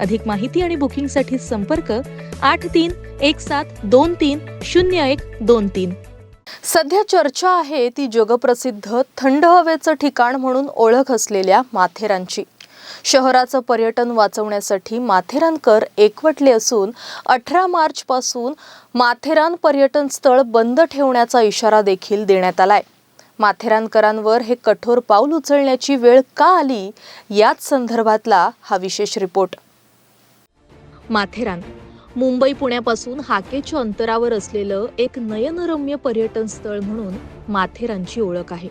अधिक माहिती आणि बुकिंगसाठी संपर्क आठ तीन एक सात दोन तीन शून्य एक दोन तीन. सध्या चर्चा आहे ती जगप्रसिद्ध थंड हवेचं ठिकाण म्हणून ओळख असलेल्या माथेरानची. शहराचं पर्यटन वाचवण्यासाठी माथेरानकर एकवटले असून अठरा मार्च पासून माथेरान पर्यटन स्थळ बंद ठेवण्याचा इशारा देखील देण्यात आलाय. माथेरानकरांवर हे कठोर पाऊल उचलण्याची वेळ का आली? याच संदर्भातला हा विशेष रिपोर्ट. माथेरान. मुंबई पुण्यापासून हाकेच्या अंतरावर असलेलं एक नयनरम्य पर्यटन स्थळ म्हणून माथेरानची ओळख आहे.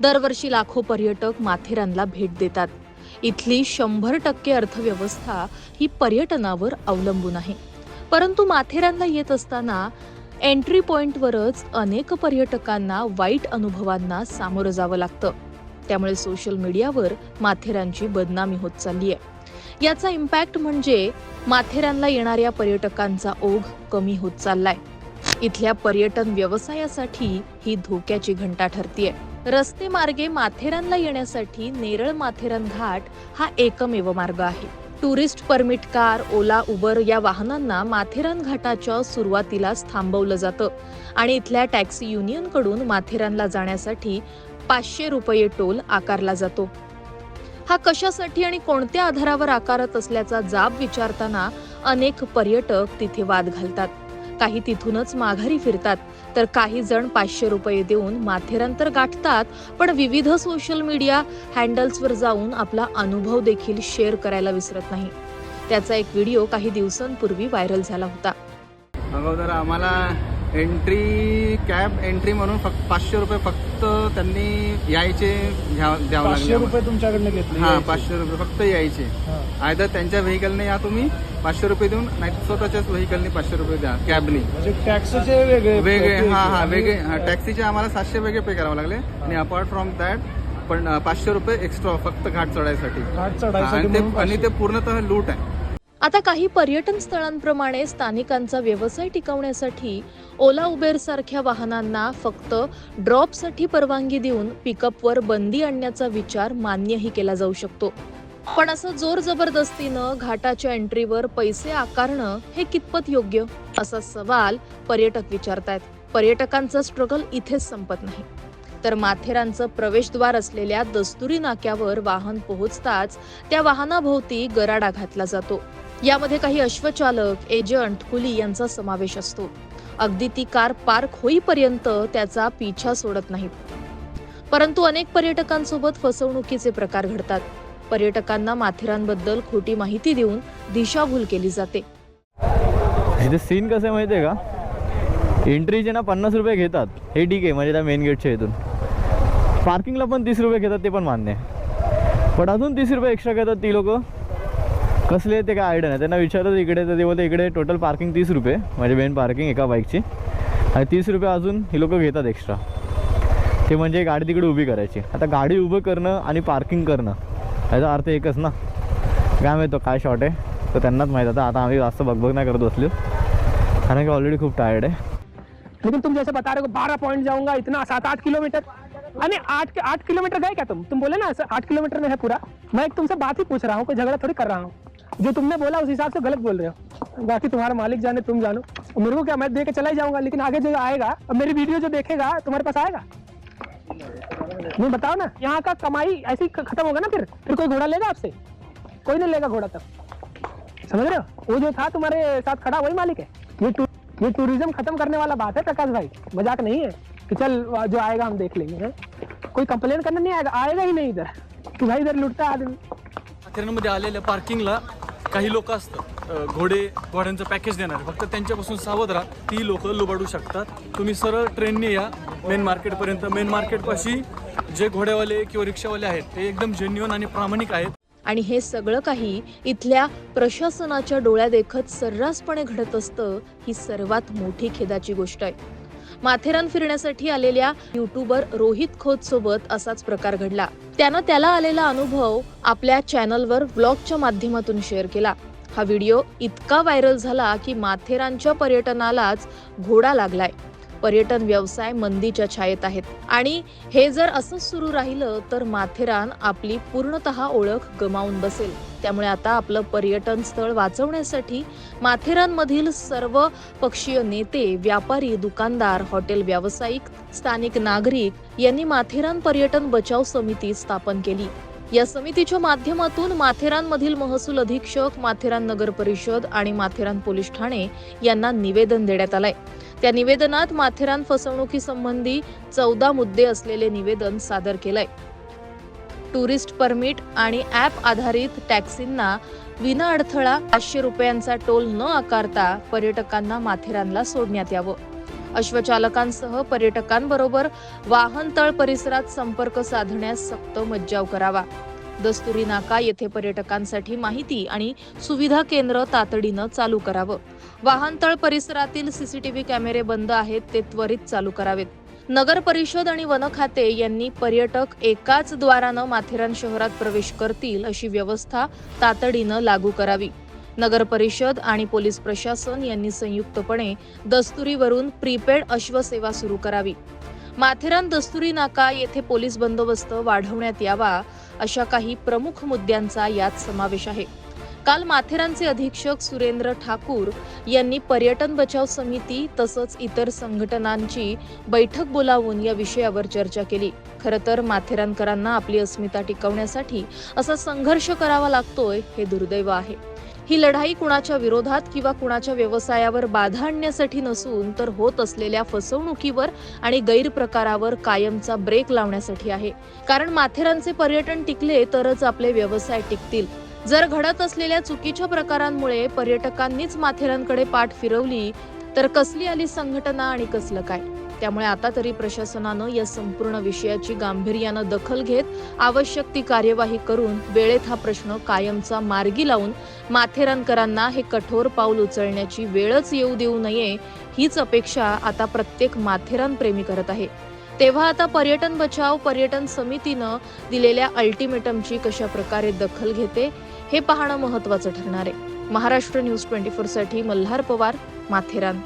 दरवर्षी लाखो पर्यटक माथेरानला भेट देतात. इथली शंभर टक्के अर्थव्यवस्था ही पर्यटनावर अवलंबून आहे. परंतु माथेरानला येत असताना एंट्री पॉइंटवरच अनेक पर्यटकांना वाईट अनुभवांना सामोरं जावं लागतं. त्यामुळे सोशल मीडियावर माथेरानची बदनामी होत चालली आहे याचा इम्पॅक्ट म्हणजे माथेरानला येणाऱ्या पर्यटकांचा ओघ कमी होत चाललाय. इथल्या पर्यटन व्यवसायासाठी ही धोक्याची घंटा ठरतीये. रस्ते मार्गे माथेरानला येण्यासाठी नेरळ माथेरान घाट हा एकमेव मार्ग आहे. Tourist permit car Ola Uber या वाहनांना माथेरान घाटाच्या सुरुवातीलाच थांबवलं जातं. आणि इथल्या टॅक्सी युनियनकडून माथेरानला जाण्यासाठी पाचशे रुपये टोल आकारला जातो. हा कशासाठी आणि कोणत्या आधारावर आकारत असल्याचा जाब विचारताना अनेक पर्यटक तिथे वाद घालतात. काही तिथूनच माघारी फिरतात. तर काही जण पाचशे रुपये देऊन माथेरान तर गाठतात. पण विविध सोशल मीडिया हँडल्सवर जाऊन आपला अनुभव देखील शेअर करायला विसरत नाही. त्याचा एक व्हिडिओ काही दिवसांपूर्वी व्हायरल झाला होता. अगोदर आम्हाला एंट्री कॅब एंट्री म्हणून फक्त पाचशे रुपये फक्त त्यांनी यायचे द्यावं पाचशे लागले रुपये तुमच्याकडनं घेतले हा यायचे. पाचशे रुपये फक्त यायचे. हा. आयदर त्यांच्या व्हेकलने या तुम्ही पाचशे रुपये देऊन नाही स्वतःच्याच व्हेकलने पाचशे रुपये द्या कॅबनी. म्हणजे टॅक्सचे वेगळे वेगळे ते- हा हा आणि- वेगळे हा, टॅक्सीचे आम्हाला सातशे वेगळे पे करावे लागले. आणि अपार्ट फ्रॉम दॅट पण अं, पाचशे रुपये एक्स्ट्रा फक्त घाट चढायसाठी. घाट हा, चढायसाठी आणि ते म्हणून आणि. ते पूर्णतः लूट आहे. आता काही पर्यटन स्थळांप्रमाणे स्थानिकांचा व्यवसाय टिकवण्यासाठी ओला उबेर सारख्या वाहनांना फक्त ड्रॉपसाठी परवानगी देऊन पिकअपवर बंदी आणण्याचा विचार मान्यही केला जाऊ शकतो. पण असं जोर जबरदस्तीनं घाटाच्या एंट्रीवर पैसे आकारणं हे कितपत योग्य? असा सवाल पर्यटक विचारतायत. पर्यटकांचं स्ट्रगल इथेच संपत नाही. तर माथेरानचं प्रवेशद्वार असलेल्या दस्तुरी नाक्यावर वाहन पोहोचताच त्या वाहनाभोवती गराडा घातला जातो. यामध्ये काही अश्वचालक एजंट कुली यांचा समावेश असतो. अगदी ती कार पार्क होईपर्यंत त्याचा पिछा सोडत नाहीत परंतु अनेक पर्यटकांसोबत फसवणुकीचे प्रकार घडतात. पर्यटकांना माथेरानबद्दल खोटी माहिती देऊन दिशाभूल केली जाते. इथे सीन कसं आहे माहिती आहे का एंट्रीचे ना पन्नास रुपये घेतात. हे ठीक आहे म्हणजे त्या मेन गेटच्या इथून. पार्किंगला पण तीस रुपये घेतात ते पण मान्य आहे. पण अजून तीस रुपये एक्स्ट्रा घेतात ती लोक. कसले ते काय आयडिया नाही. त्यांना विचारत इकडे तर ते बोलते इकडे टोटल पार्किंग तीस रुपये. म्हणजे मेन पार्किंग एका बाईकची आणि तीस रुपये अजून ही लोक घेतात एक्स्ट्रा ते म्हणजे गाडी तिकडे उभी करायची. आता गाडी उभं करणं आणि पार्किंग करणं याचा अर्थ एकच ना. काय माहितो काय शॉर्ट आहे तर त्यांनाच माहीत. आता आता आम्ही जास्त बघबग नाही करत बसलो. कारण की ऑलरेडी खूप टायर्ड आहे. लेकिन तुम जैसे बता रहे हो बारह पॉइंट जाऊंगा इतना सात आठ किलोमीटर अरे आठ आठ किलोमीटर गए क्या तुम? तुम बोले ना असं आठ किलोमीटर में है पूरा। मैं एक तुमसे बात ही पूछ रहा हूँ कोई झगड़ा थोड़ी कर रहा हूँ। जो तुमने बोला उस हिसाब से गलत बोल रहे हो। बाकी तुम्हारा मालिक जाने तुम जानो। मेरे को क्या मैं दे के चला ही जाऊँगा लेकिन आगे जो आएगा मेरी वीडियो जो देखेगा तुम्हारे पास आएगा? नहीं बताओ ना। यहाँ का कमाई ऐसी खत्म होगा ना फिर? फिर कोई घोड़ा लेगा आपसे? कोई नहीं लेगा घोड़ा तब। समझ रहे हो? वो जो था तुम्हारे साथ खड़ा वही मालिक है। ये टू, ये टूरिज़्म खत्म करने वाला बात है प्रकाश भाई। मज़ाक नहीं है कि चल जो आएगा हम देख लेंगे कोई कंप्लेन करने नहीं आएगा आएगा ही नहीं इधर। कि भाई इधर लुटता आदमी। माथेरानमध्ये आलेल्या पार्किंगला काही लोक असतात घोडे घोड्यांचं पॅकेज देणार. फक्त त्यांच्यापासून सावध राहा. ती लोक लुबाडू शकतात. तुम्ही सरळ ट्रेनने या. मेन मार्केटपर्यंत मेन मार्केटपाशी जे घोड्यावाले किंवा रिक्षावाले आहेत ते एकदम जेन्युअन आणि प्रामाणिक आहेत. आणि हे सगळं काही इथल्या प्रशासनाच्या डोळ्यादेखत सर्रासपणे घडत असतं ही सर्वात मोठी खेदाची गोष्ट आहे. माथेरान फिरण्यासाठी आलेल्या युट्यूबर रोहित खोत सोबत असाच प्रकार घडला. त्यानं त्याला आलेला अनुभव आपल्या चॅनलवर व्लॉगच्या माध्यमातून शेअर केला. हा व्हिडिओ इतका व्हायरल झाला की माथेरानच्या पर्यटनालाच घोडा लागलाय. पर्यटन व्यवसाय मंदीच्या छायेत आहेत. आणि हे जर असंच सुरू राहिलं तर माथेरान आपली पूर्णतः ओळख गमावून बसेल. त्यामुळे आता आपलं पर्यटन स्थळ वाचवण्यासाठी माथेरानमधील सर्व पक्षीय नेते व्यापारी दुकानदार हॉटेल व्यावसायिक स्थानिक नागरिक यांनी माथेरान पर्यटन बचाव समिती स्थापन केली. या समितीच्या माध्यमातून माथेरानमधील महसूल अधीक्षक माथेरान नगर परिषद आणि माथेरान पोलीस ठाणे यांना निवेदन देण्यात आलंय. त्या निवेदनात माथेरान फसवणुकीसंबंधी चौदा मुद्दे असलेले निवेदन सादर केलंय. टुरिस्ट परमिट आणि ॲप आधारित टॅक्सींना विना अडथळा पाचशे रुपयांचा टोल न आकारता पर्यटकांना माथेरानला सोडण्यात यावं. अश्वचालकांसह पर्यटकांबरोबर वाहनतळ परिसरात संपर्क साधण्यास सक्त मज्जाव करावा. दस्तुरी नाका येथे पर्यटकांसाठी माहिती आणि सुविधा केंद्र तातडीनं चालू करावं. वाहनतळ परिसरातील सीसीटीव्ही कॅमेरे बंद आहेत ते त्वरित चालू करावेत. नगर परिषद आणि वन खाते यांनी पर्यटक एकाच द्वारानं माथेरान शहरात प्रवेश करतील अशी व्यवस्था तातडीनं लागू करावी. नगर परिषद आणि पोलीस प्रशासन यांनी संयुक्तपणे दस्तुरीवरून प्रीपेड अश्वसेवा सुरू करावी. माथेरान दस्तुरी नाका येथे पोलीस बंदोबस्त वाढवण्यात यावा अशा काही प्रमुख मुद्द्यांचा यात समावेश आहे. काल माथेरानचे अधीक्षक सुरेंद्र ठाकूर यांनी पर्यटन बचाव समिती तसंच इतर संघटनांची बैठक बोलावून या विषयावर चर्चा केली. खरं तर माथेरानकरांना आपली अस्मिता टिकवण्यासाठी असा संघर्ष करावा लागतोय हे दुर्दैव आहे. ही लढाई कुणाच्या विरोधात किंवा कुणाच्या व्यवसायावर बाधा आणण्यासाठी नसून तर होत असलेल्या फसवणुकीवर आणि गैरप्रकारावर कायमचा ब्रेक लावण्यासाठी आहे. कारण माथेरानचे पर्यटन टिकले तरच आपले व्यवसाय टिकतील. जर घडत असलेल्या चुकीच्या प्रकारांमुळे पर्यटकांनीच माथेरानकडे पाठ फिरवली तर कसली आली संघटना आणि कसलं काय? त्यामुळे आता तरी प्रशासनानं या संपूर्ण विषयाची गांभीर्यानं दखल घेत आवश्यक ती कार्यवाही करून वेळेत हा प्रश्न कायमचा मार्गी लावून माथेरानकरांना हे कठोर पाऊल उचलण्याची वेळच येऊ देऊ नये हीच अपेक्षा आता प्रत्येक माथेरान प्रेमी करत आहे. तेव्हा आता पर्यटन बचाव पर्यटन समितीनं दिलेल्या अल्टिमेटमची कशा प्रकारे दखल घेते हे पाहणं महत्वाचं ठरणार आहे. महाराष्ट्र न्यूज ट्वेंटी साठी मल्हार पवार माथेरान.